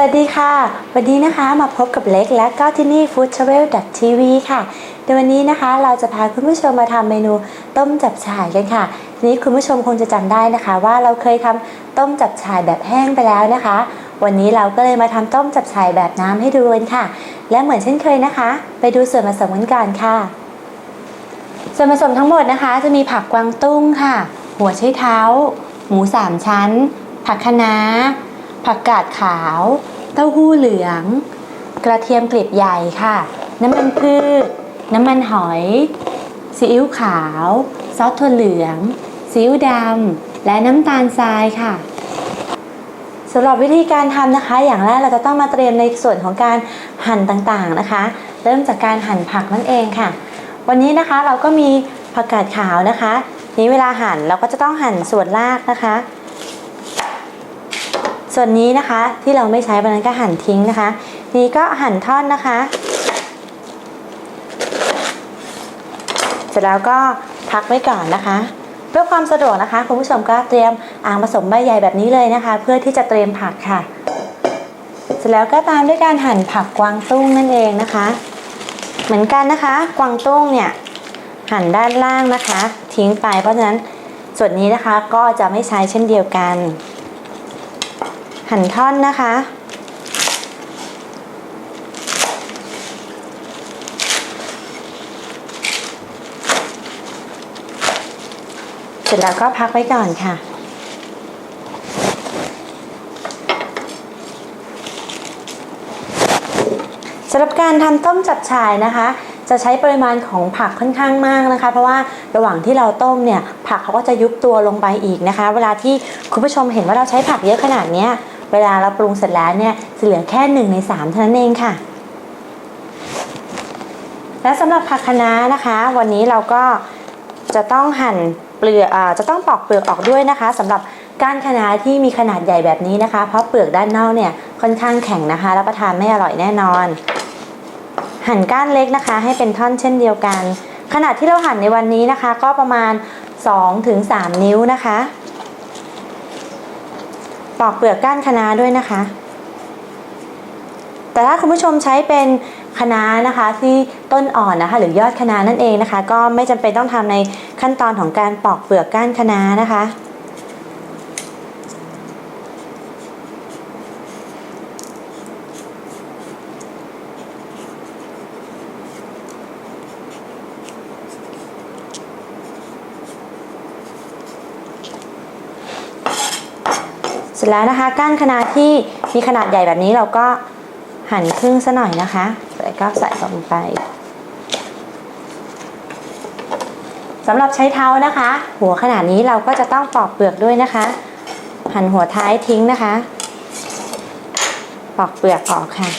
สวัสดีค่ะ วันนี้นะคะมาพบกับเล็กและก็ที่นี่ Food Travel TV ค่ะในวันนี้นะคะเราจะพาคุณผู้ชมมาทำเมนูต้มจับฉ่ายกันค่ะทีนี้คุณผู้ชมคงจะจำได้นะคะ ว่าเราเคยทำต้มจับฉ่ายแบบแห้งไปแล้วนะคะ วันนี้เราก็เลยมาทำต้มจับฉ่ายแบบน้ำให้ดูกันค่ะ และเหมือนเช่นเคยนะคะ ไปดูส่วนผสมกันก่อนค่ะ ส่วนผสมทั้งหมดนะคะ จะมีผักกวางตุ้งค่ะ หัวไชเท้า หมูสามชั้น ผักคะน้าผักกาดขาว ต้าหู้เหลือง กระเทียมกลีบใหญ่ค่ะ น้ำมันพืช น้ำมันหอย ซีอิ๊วขาว ซอสถั่วเหลือง ซีอิ๊วดำ และน้ำตาลทรายค่ะสำหรับวิธีการทำนะคะ อย่างแรกเราจะต้องมาเตรียมในส่วนของการหั่นต่างๆนะคะ เริ่มจากการหั่นผักนั่นเองค่ะ วันนี้นะคะเราก็มีผักกาดขาวนะคะ นี้เวลาหั่นเราก็จะต้องหั่นส่วนรากนะคะ ส่วนนี้นะคะที่เราไม่ใช้วันนั้นก็หั่นทิ้งนะคะ นี้ก็หั่นท่อนนะคะ เสร็จแล้วก็พักไว้ก่อนนะคะ เพื่อความสะดวกนะคะคุณผู้ชมก็เตรียมอ่างผสมใบใหญ่แบบนี้เลยนะคะ เพื่อที่จะเตรียมผักค่ะ เสร็จแล้วก็ตามด้วยการหั่นผักกวางตุ้งนั่นเองนะคะ เหมือนกันนะคะ กวางตุ้งเนี่ยหั่นด้านล่างนะคะ ทิ้งไปเพราะฉะนั้นส่วนนี้นะคะก็จะไม่ใช้เช่นเดียวกัน หั่นท่อนนะคะ เสร็จแล้วก็พักไว้ก่อนค่ะสำหรับการทำต้มจับฉ่ายนะคะ จะใช้ปริมาณของผักค่อนข้างมากนะคะ เพราะว่าระหว่างที่เราต้มเนี่ยผักเขาก็จะยุบตัวลงไปอีกนะคะ เวลาที่คุณผู้ชมเห็นว่าเราใช้ผักเยอะขนาดเนี้ย เวลาเราปรุงเสร็จแล้วเนี่ยจะเหลือแค่หนึ่งในสามเท่านั้นเองค่ะ และสำหรับผักคะน้านะคะ วันนี้เราก็จะต้องหั่นเปลือกจะต้องปอกเปลือกออกด้วยนะคะสำหรับก้านคะน้าที่มีขนาดใหญ่แบบนี้นะคะ เพราะเปลือกด้านนอกเนี่ยค่อนข้างแข็งนะคะรับประทานไม่อร่อยแน่นอน หั่นก้านเล็กนะคะ ให้เป็นท่อนเช่นเดียวกัน ขนาดที่เราหั่นในวันนี้นะคะ ก็ประมาณ 2-3 นิ้วนะคะ ปอกเปลือกก้านคะน้าด้วยนะคะ แต่ถ้าคุณผู้ชมใช้เป็นคะน้านะคะ ที่ต้นอ่อนนะคะ หรือยอดคะน้านั่นเองนะคะ ก็ไม่จำเป็นต้องทำในขั้นตอนของการปอกเปลือกก้านคะน้านะคะ สร็จแล้วนะคะ ก้านคะน้าที่มีขนาดใหญ่แบบนี้เราก็หั่นครึ่งซะหน่อยนะคะแล้วก็ใส่ลงไปสำหรับใช้เท้านะคะ หัวขนาดนี้เราก็จะต้องปอกเปลือกด้วยนะคะ หั่นหัวท้ายทิ้งนะคะ ปอกเปลือกออกค่ะ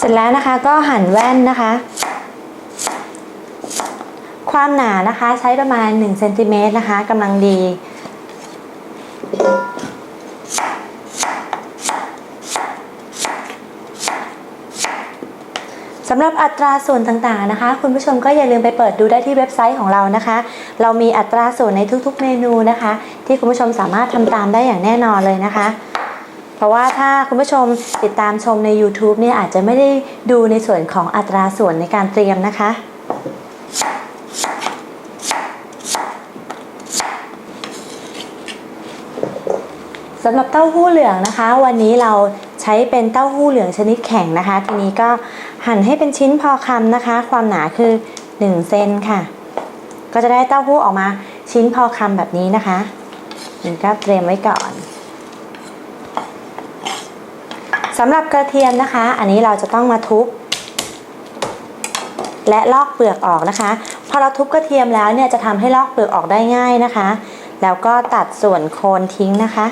เส ร็จแล้วนะคะก็หั่นแว่นนะคะ ความหนานะคะใช้ประมาณ1เซนติเมตรนะคะกำลังดี สำหรับอัตราส่วนต่างๆนะคะ คุณผู้ชมก็อย่าลืมไปเปิดดูได้ที่เว็บไซต์ของเรานะคะ เรามีอัตราส่วนในทุกๆเมนูนะคะ ที่คุณผู้ชมสามารถทำตามได้อย่างแน่นอนเลยนะคะ เพราะว่าถ้าคุณผู้ชมติดตามชมใน YouTube เนี่ยอาจจะไม่ได้ดูในส่วนของอัตราส่วนในการเตรียมนะคะสำหรับเต้าหู้เหลืองนะคะ วันนี้เราใช้เป็นเต้าหู้เหลืองชนิดแข็งนะคะ ทีนี้ก็หั่นให้เป็นชิ้นพอคำนะคะ ความหนาคือ1เซนค่ะ ก็จะได้เต้าหู้ออกมาชิ้นพอคำแบบนี้นะคะนี่ก็เตรียมไว้ก่อน สำหรับกระเทียมนะคะ อันนี้เราจะต้องมาทุบและลอกเปลือกออกนะคะ พอเราทุบกระเทียมแล้วเนี่ยจะทำให้ลอกเปลือกออกได้ง่ายนะคะ แล้วก็ตัดส่วนโคนทิ้งนะคะ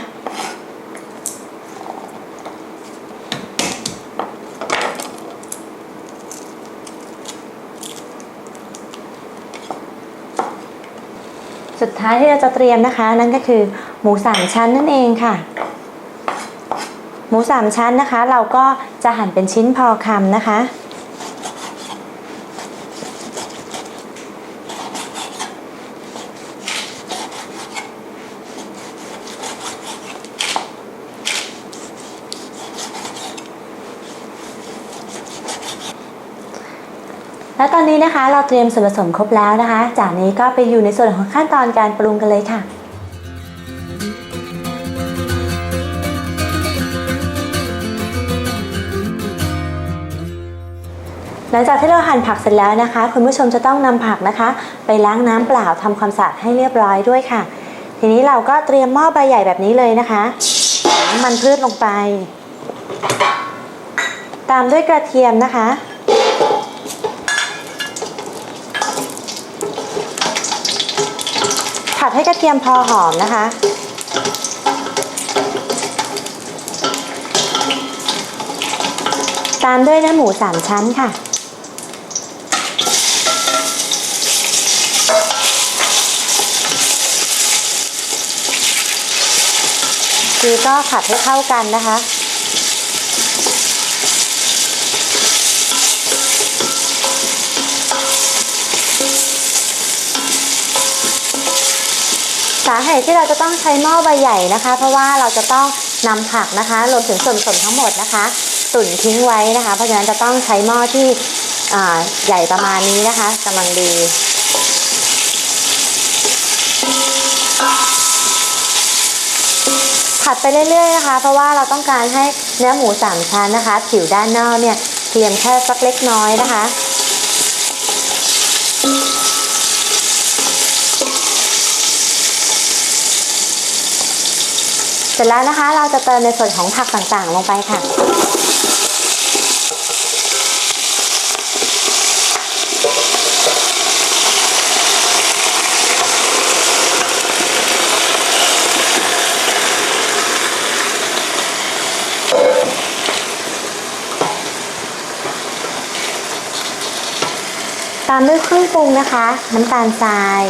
สุดท้ายที่เราจะเตรียมนะคะ นั่นก็คือหมูสามชั้นนั่นเองค่ะ หมูสามชั้นนะคะ เราก็จะหั่นเป็นชิ้นพอคำนะคะ แล้วตอนนี้นะคะเราเตรียมส่วนผสมครบแล้วนะคะ จากนี้ก็ไปอยู่ในส่วนของขั้นตอนการปรุงกันเลยค่ะ ลังจากที่เราหั่นผักเสร็จแล้วนะคะ คุณผู้ชมจะต้องนำผักนะคะ ไปล้างน้ำเปล่าทำความสะอาดให้เรียบร้อยด้วยค่ะ ทีนี้เราก็เตรียมหม้อใบใหญ่แบบนี้เลยนะคะน้ำมันพืชลงไป ตามด้วยกระเทียมนะคะ ผัดให้กระเทียมพอหอมนะคะตามด้วยเนื้อหมูสามชั้นค่ะ คือก็ผัดให้เข้ากันนะคะ สาเหตุที่เราจะต้องใช้หม้อใบใหญ่นะคะ เพราะว่าเราจะต้องนำผักนะคะรวมถึงส่วนผสมทั้งหมดนะคะตุ๋นทิ้งไว้นะคะ เพราะฉะนั้นจะต้องใช้หม้อที่ใหญ่ประมาณนี้นะคะกำลังดี ผัดไปเรื่อยๆนะคะ เพราะว่าเราต้องการให้เนื้อหมูสามชั้นนะคะ ผิวด้านนอกเนี่ยเทียมแค่สักเล็กน้อยนะคะเสร็จแล้วนะคะ เราจะเติมในส่วนของผักต่างๆ ลงไปค่ะ ตามด้วยเครื่องปรุงนะคะ น้ำตาลทราย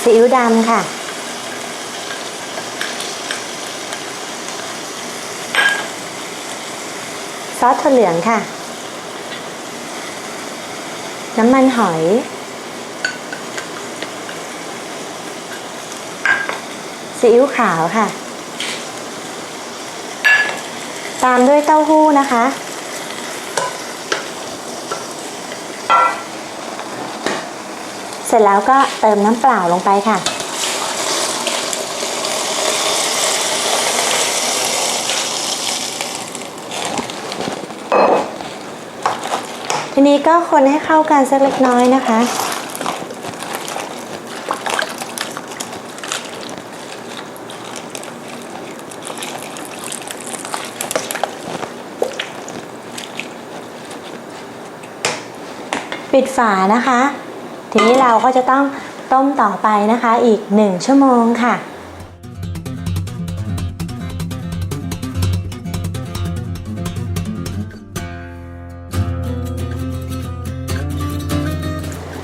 ซีอิ๊วดำค่ะ ซอสถั่วเหลืองค่ะ น้ำมันหอย ซีอิ๊วขาวค่ะ ตามด้วยเต้าหู้นะคะ เสร็จแล้วก็เติมน้ำเปล่าลงไปค่ะ ทีนี้ก็คนให้เข้ากันสักเล็กน้อยนะคะปิดฝานะคะ ทีนี้เราก็จะต้องต้มต่อไปนะคะอีก 1 ชั่วโมงค่ะ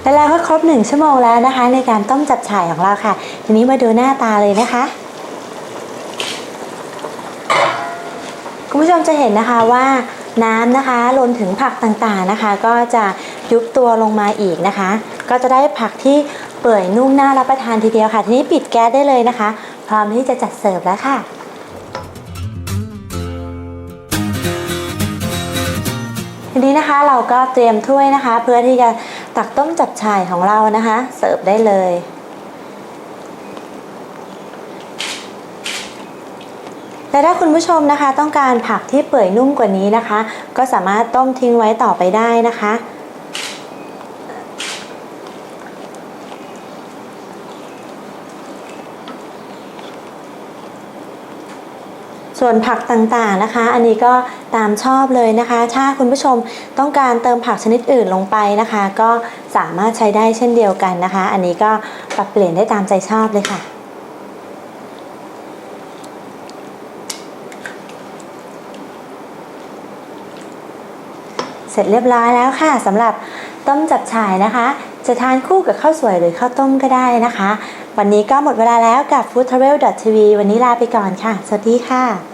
และแล้วก็ครบ 1 ชั่วโมงแล้วนะคะ ในการต้มจับฉ่ายของเราค่ะ ทีนี้มาดูหน้าตาเลยนะคะคุณผู้ชมจะเห็นนะคะว่าน้ำนะคะรวมถึงผักต่างๆนะคะ ก็จะยุบตัวลงมาอีกนะคะ ก็จะได้ผักที่เปื่อยนุ่มน่ารับประทานทีเดียวค่ะ ทีนี้ปิดแก๊สได้เลยนะคะ พร้อมที่จะจัดเสิร์ฟแล้วค่ะทีนี้นะคะเราก็เตรียมถ้วยนะคะ เพื่อที่จะตักต้มจับฉ่ายของเรานะคะ เสิร์ฟได้เลยแต่ถ้าคุณผู้ชมนะคะต้องการผักที่เปื่อยนุ่มกว่านี้นะคะ ก็สามารถต้มทิ้งไว้ต่อไปได้นะคะ ส่วนผักต่างๆนะคะ อันนี้ก็ตามชอบเลยนะคะ ถ้าคุณผู้ชมต้องการเติมผักชนิดอื่นลงไปนะคะ ก็สามารถใช้ได้เช่นเดียวกันนะคะ อันนี้ก็ปรับเปลี่ยนได้ตามใจชอบเลยค่ะเสร็จเรียบร้อยแล้วค่ะสำหรับต้มจับฉ่ายนะคะ จะทานคู่กับข้าวสวยหรือข้าวต้มก็ได้นะคะ วันนี้ก็หมดเวลาแล้วกับ foodtravel.tv วันนี้ลาไปก่อนค่ะ สวัสดีค่ะ